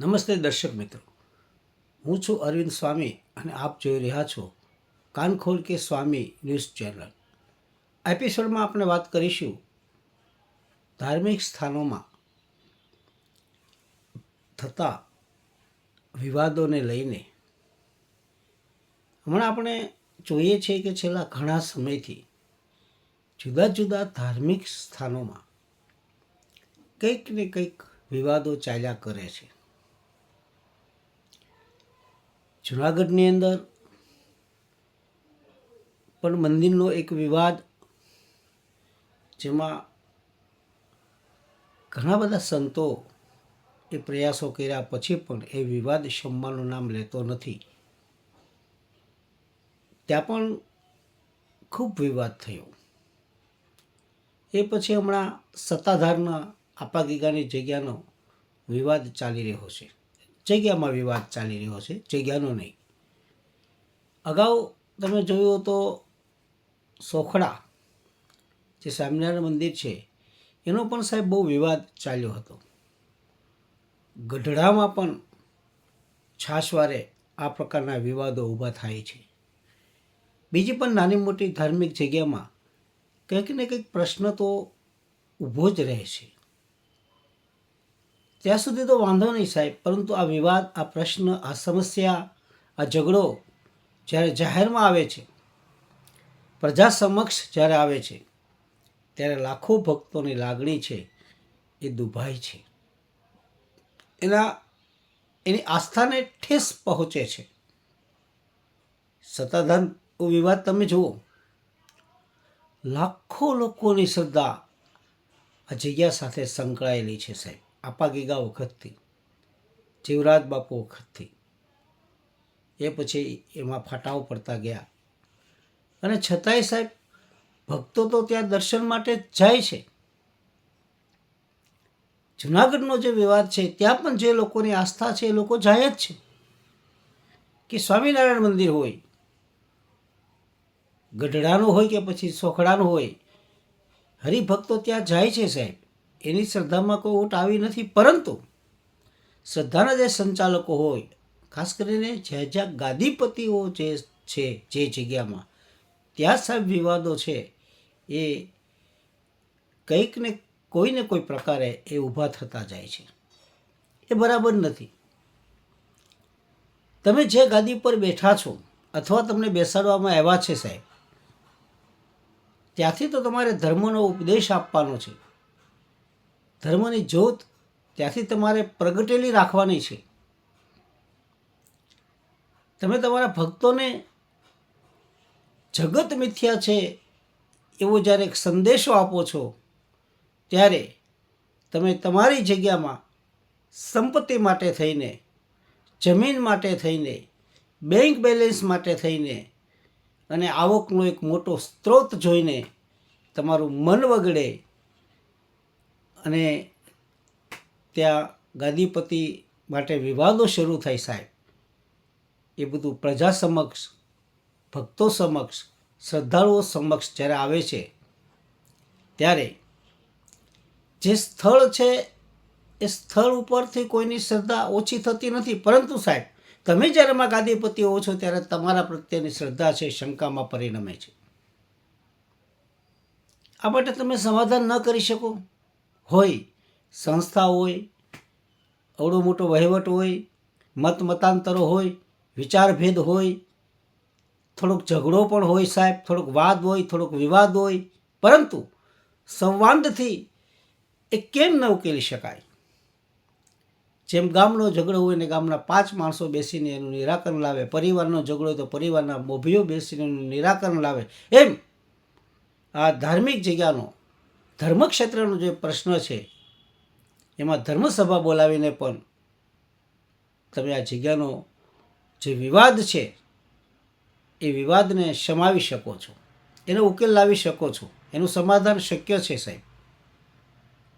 નમસ્તે દર્શક મિત્રો. હું છું અરવિંદ સ્વામી અને આપ જોઈ રહ્યા છો કાનખોલ કે સ્વામી ન્યૂઝ ચેનલ. એપિસોડમાં આપણે વાત કરીશું ધાર્મિક સ્થાનોમાં થતા વિવાદોને લઈને. હમણાં આપણે જોઈએ છીએ કે છેલ્લા ઘણા સમયથી જુદા જુદા ધાર્મિક સ્થાનોમાં કંઈક ને કંઈક વિવાદો ચાલ્યા કરે છે. જુનાગઢની અંદર પણ મંદિરનો એક વિવાદ જેમાં ઘણા બધા સંતો એ પ્રયાસો કર્યા પછી પણ એ વિવાદ શમવાનું નામ લેતો નથી. ત્યાં પણ ખૂબ વિવાદ થયો. એ પછી હમણાં સત્તાધારના આપાગીગાની જગ્યાનો વિવાદ ચાલી રહ્યો છે. જગ્યામાં વિવાદ ચાલી રહ્યો છે, જગ્યાનો નહીં. અગાઉ તમે જોયું તો સોખડા, જે સ્વામિનારાયણ મંદિર છે, એનો પણ સાહેબ બહુ વિવાદ ચાલ્યો હતો. ગઢડામાં પણ છાશવારે આ પ્રકારના વિવાદો ઊભા થાય છે. બીજી પણ નાની મોટી ધાર્મિક જગ્યામાં કંઈક ને કંઈક પ્રશ્ન તો ઊભો જ રહે છે. ત્યાં સુધી તો વાંધો નહીં સાહેબ, પરંતુ આ વિવાદ, આ પ્રશ્ન, આ સમસ્યા, આ ઝઘડો જ્યારે જાહેરમાં આવે છે, પ્રજા સમક્ષ જ્યારે આવે છે, ત્યારે લાખો ભક્તોની લાગણી છે, એ દુભાય છે. એના, એની આસ્થાને ઠેસ પહોંચે છે. સત્તાધન વિવાદ તમે જુઓ. લાખો લોકોની શ્રદ્ધા આ જગ્યા સાથે સંકળાયેલી છે સાહેબ. આપા ગીગા વખતથી જીવરાજ બાપુ વખતથી એ પછી એમાં ફાટાઓ પડતા ગયા. અને છતાંય સાહેબ, ભક્તો તો ત્યાં દર્શન માટે જાય છે. જુનાગઢનો જે વિવાદ છે, ત્યાં પણ જે લોકોની આસ્થા છે, એ લોકો જાય જ છે. કે સ્વામિનારાયણ મંદિર હોય, ગઢડાનું હોય કે પછી સોખડાનું હોય, હરિભક્તો ત્યાં જાય છે સાહેબ. એની શ્રદ્ધામાં કોઈ ઓટ આવી નથી, પરંતુ શ્રદ્ધાના જે સંચાલકો હોય, ખાસ કરીને જ્યાં જ્યાં ગાદીપતિઓ જે છે, જે જગ્યામાં, ત્યાં સાહેબ વિવાદો છે, એ કંઈક ને કોઈને કોઈ પ્રકારે એ ઊભા થતા જાય છે. એ બરાબર નથી. તમે જે ગાદી પર બેઠા છો, અથવા તમને બેસાડવામાં આવ્યા છે સાહેબ, ત્યાંથી તો તમારે ધર્મનો ઉપદેશ આપવાનો છે. ધર્મની જ્યોત ત્યાંથી તમારે પ્રગટેલી રાખવાની છે. તમે તમારા ભક્તોને જગત મિથ્યા છે એવો જ્યારે એક સંદેશો આપો છો, ત્યારે તમે તમારી જગ્યામાં સંપત્તિ માટે થઈને, જમીન માટે થઈને, બેંક બેલેન્સ માટે થઈને અને આવકનો એક મોટો સ્ત્રોત જોઈને તમારું મન વગડે અને ત્યાં ગાદીપતિ માટે વિવાદો શરૂ થાય સાહેબ. એ બધું પ્રજા સમક્ષ, ભક્તો સમક્ષ, શ્રદ્ધાળુઓ સમક્ષ જ્યારે આવે છે, ત્યારે જે સ્થળ છે એ સ્થળ ઉપરથી કોઈની શ્રદ્ધા ઓછી થતી નથી. પરંતુ સાહેબ, તમે જ્યારે માં ગાદીપતિ હો છો ત્યારે તમારા પ્રત્યેની શ્રદ્ધા છે, શંકામાં પરિણમે છે. આ માટે તમે સમાધાન ન કરી શકો. હોય, સંસ્થા હોય અવડો મોટો વહીવટ હોય, મત મતાંતરો હોય વિચારભેદ હોય, થોડોક ઝઘડો પણ હોય સાહેબ, થોડોક વાદ હોય, થોડોક વિવાદ હોય, પરંતુ સંવાદથી એ કેમ ન ઉકેલી શકાય? જેમ ગામનો ઝઘડો હોય ને ગામના પાંચ માણસો બેસીને એનું નિરાકરણ લાવે, પરિવારનો ઝઘડો તો પરિવારના મોભીઓ બેસીને એનું નિરાકરણ લાવે, એમ આ ધાર્મિક જગ્યાનો ધર્મક્ષેત્રનો જે પ્રશ્ન છે, એમાં ધર્મસભા બોલાવીને પણ તમે આ જગ્યાનો જે વિવાદ છે, એ વિવાદને સમાવી શકો છો. એનો ઉકેલ લાવી શકો છો. એનું સમાધાન શક્ય છે, સાહેબ.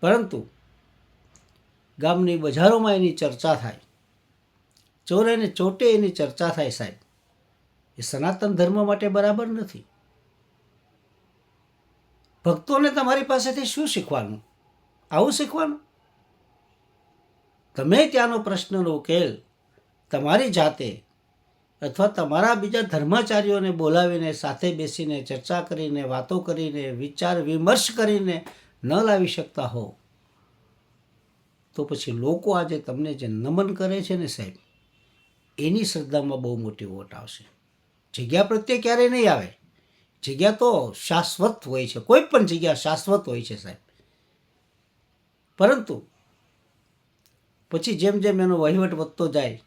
પરંતુ ગામની બજારોમાં એની ચર્ચા થાય. ચોરે ને ચોટે એની ચર્ચા થાય, સાહેબ. એ સનાતન ધર્મ માટે બરાબર નથી. ભક્તોને તમારી પાસેથી શું શીખવાનું? આવું શીખવાનું? તમે ત્યાંનો પ્રશ્નનો ઉકેલ તમારી જાતે અથવા તમારા બીજા ધર્માચાર્યોને બોલાવીને, સાથે બેસીને ચર્ચા કરીને, વાતો કરીને, વિચાર વિમર્શ કરીને ન લાવી શકતા હો, તો પછી લોકો આજે તમને જે નમન કરે છે ને સાહેબ, એની શ્રદ્ધામાં બહુ મોટી વોટ આવશે. જગ્યા પ્રત્યે ક્યારેય નહીં આવે. જગ્યા તો શાશ્વત હોય છે. કોઈ પણ જગ્યા શાશ્વત હોય છે સાહેબ. પરંતુ પછી જેમ જેમ એનો વહીવટ વધતો જાય,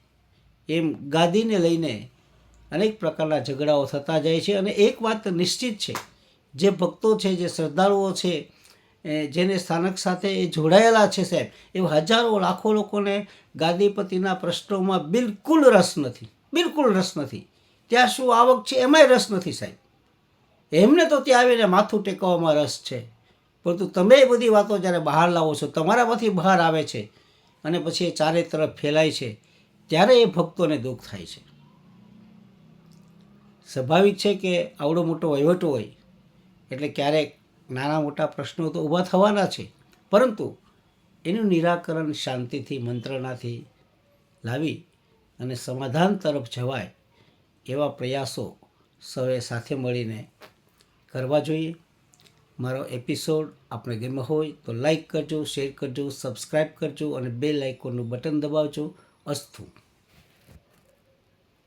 એમ ગાદીને લઈને અનેક પ્રકારના ઝઘડાઓ થતા જાય છે અને એક વાત નિશ્ચિત છે, જે ભક્તો છે, જે શ્રદ્ધાળુઓ છે જેને સ્થાનક સાથે એ જોડાયેલા છે સાહેબ, એવા હજારો, લાખો લોકોને ગાદીપતિના પ્રશ્નોમાં બિલકુલ રસ નથી. બિલકુલ રસ નથી. ત્યાં શું આવક છે? એમાંય રસ નથી સાહેબ. એમને તો ત્યાં આવીને માથું ટેકવામાં રસ છે. પરંતુ તમે એ બધી વાતો જ્યારે બહાર લાવો છો, તમારામાંથી બહાર આવે છે અને પછી એ ચારે તરફ ફેલાય છે, ત્યારે એ ભક્તોને દુઃખ થાય છે. સ્વાભાવિક છે કે આવડો મોટો વહીવટ હોય, એટલે ક્યારેક નાના મોટા પ્રશ્નો તો ઊભા થવાના છે, પરંતુ એનું નિરાકરણ શાંતિથી, મંત્રણાથી લાવી અને સમાધાન તરફ જવાય એવા પ્રયાસો સૌએ સાથે મળીને કરવા જોઈએ. મારો એપિસોડ આપણે ગમ્યો હોય તો લાઈક કરજો શેર કરજો સબસ્ક્રાઈબ કરજો અને બે લાઇકોનું બટન દબાવજો. અસ્તુ.